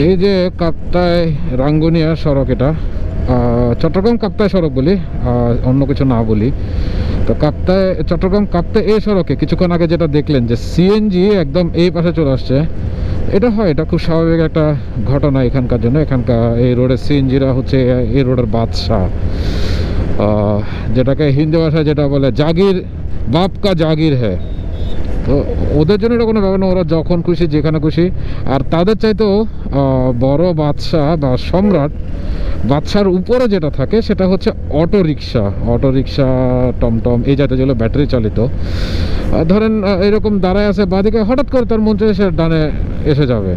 এই যে কাপ্তায় রাঙ্গুনিয়া সড়ক এটা চট্টগ্রাম কাপ্তায় সড়ক বলি অন্য কিছু না বলি। তো কাপ্তায় চট্টগ্রাম কাপ্তায় এই সড়কে কিছুক্ষণ আগে যেটা দেখলেন যে সিএনজি একদম এই পাশে চলে আসছে। এটা হয়, এটা খুব স্বাভাবিক একটা ঘটনা এখানকার জন্য, এখানকার এই রোডের সিএনজিরা হচ্ছে এই রোডের বাদশাহ। যেটাকে হিন্দি ভাষায় যেটা বলে, জাগির, বাপকা জাগির হ্যাঁ তো ওদের জন্য এটা কোনো ব্যাপার না, ওরা যখন খুশি, যেখানে খুশি। আর তাদের চাইতেও বড় বাদশাহ বা সম্রাট, বাদশার উপরে যেটা থাকে, সেটা হচ্ছে অটো রিক্সা অটো রিক্সা টমটম, এই জাতীয় যেগুলো ব্যাটারি চালিত। ধরেন এরকম দাঁড়ায় আছে বাদিকে, হঠাৎ করে তার মন চায় সে ডানে এসে যাবে।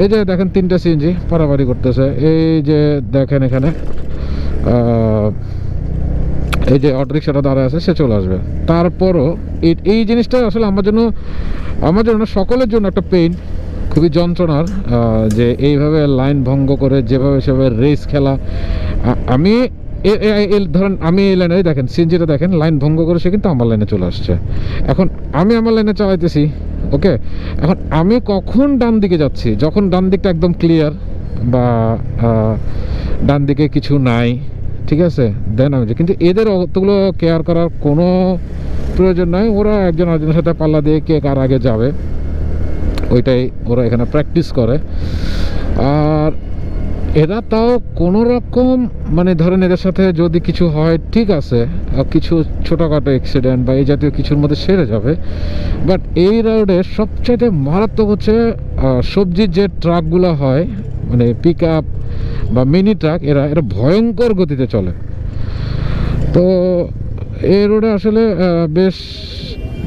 এই যে দেখেন তিনটা সিএনজি, পারাপারি করতেছে। এই যে দেখেন এখানে এই যে অটো রিক্সাটা দাঁড়ায় আছে, সে চলে আসবে। তারপরও এই- জিনিসটা আসলে আমার জন্য আমার জন্য সকলের জন্য একটা পেইন খুবই যন্ত্রণার যে এইভাবে লাইন ভঙ্গ করে, যেভাবে সেভাবে রেস খেলা আমি ধরেন আমি এই লাইনে দেখেন সিনজিটা দেখেন লাইন ভঙ্গ করে সে কিন্তু আমার লাইনে চলে আসছে। এখন আমি আমার লাইনে চালাইতেছি ওকে এখন আমি কখন ডান দিকে যাচ্ছি? যখন ডান দিকটা একদম ক্লিয়ার বা ডান দিকে কিছু নাই ঠিক আছে? দেন আমি কিন্তু এদের অতগুলো কেয়ার করার কোনো প্রয়োজন নাই। ওরা একজন আরেকজনের সাথে পাল্লা দিয়ে কে কার আগে যাবে, ওইটাই ওরা এখানে প্র্যাকটিস করে। আর এরা তাও কোনো রকম মানে ধরেন এদের সাথে যদি কিছু হয়, ঠিক আছে কিছু ছোটোখাটো অ্যাক্সিডেন্ট বা এই জাতীয় কিছুর মধ্যে সেরে যাবে। বাট এই রোডে সবচাইতে মারাত্মক হচ্ছে সবজির যে ট্রাকগুলো হয় মানে পিক বা মিনি ট্রাক এরা এরা ভয়ঙ্কর গতিতে চলে। তো এই রোডে আসলে বেশ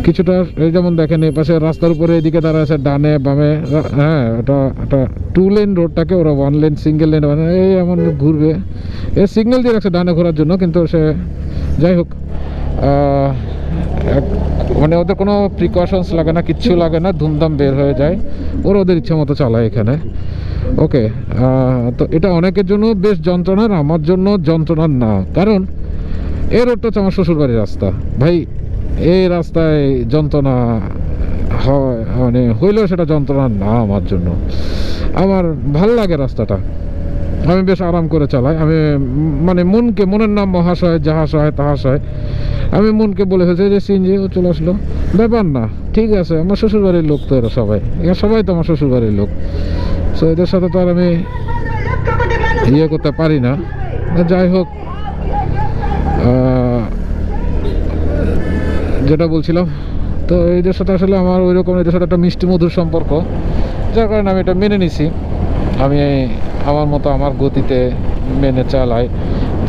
কিছুটা যেমন দেখেন, এই পাশে রাস্তার উপরে এদিকে দাঁড়া আছে ডানে, বামে হ্যাঁ এটা একটা টু লেন রোডটাকে ওরা ওয়ান লেন সিঙ্গেল লেন মানে এই এমন ঘুরবে। এ সিগন্যাল দিয়ে রাখছে ডানে ঘোরার জন্য, কিন্তু সে, যাই হোক মানে ওদের কোনো প্রিকশনস লাগে না, কিচ্ছু লাগে না, ধুমধাম বের হয়ে যায়। ওরা ওদের ইচ্ছে মতো চালায় এখানে। ওকে তো এটা অনেকের জন্য বেশ যন্ত্রণার, আমার জন্য যন্ত্রণার না। কারণ, এই রোডটা হচ্ছে আমার শ্বশুরবাড়ির রাস্তা। ভাই, এই রাস্তায় যন্ত্রণা হয় মানে হইলেও সেটা যন্ত্রণা না আমার জন্য। আমার ভালো লাগে রাস্তাটা। আমি বেশ আরাম করে চালাই। আমি মানে মনকে, মনের নাম মহাশয় যাহাশয় তাহাশয় আমি মনকে বলে ফেলছি যে সিনজি ও চলে আসলো। ব্যাপার না, ঠিক আছে, আমার শ্বশুরবাড়ির লোক তো এরা সবাই। এরা সবাই তো আমার শ্বশুরবাড়ির লোক। সো এদের সাথে তো আর আমি ইয়ে করতে পারি না। যাই হোক যেটা বলছিলাম, তো এদের সাথে আসলে আমার ওই রকম এদের সাথে একটা মিষ্টি মধুর সম্পর্ক, যার কারণে আমি এটা মেনে নিছি। আমি আমার মতো আমার গতিতে মেনে চালাই,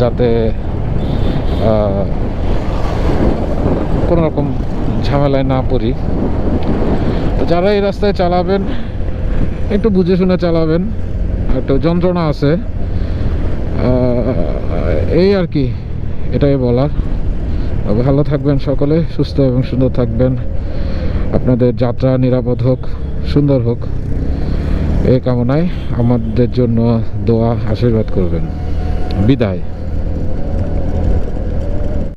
যাতে কোনো রকম ঝামেলায় না পড়ি। তো যারা এই রাস্তায় চালাবেন একটু বুঝে শুনে চালাবেন। একটু যন্ত্রণা আছে। এই আর কি, এটাই বলার। ভালো থাকবেন সকলে, সুস্থ এবং সুন্দর থাকবেন। আপনাদের যাত্রা নিরাপদ হোক, সুন্দর হোক। এই কামনায় আমাদের জন্য দোয়া, আশীর্বাদ করবেন। বিদায়।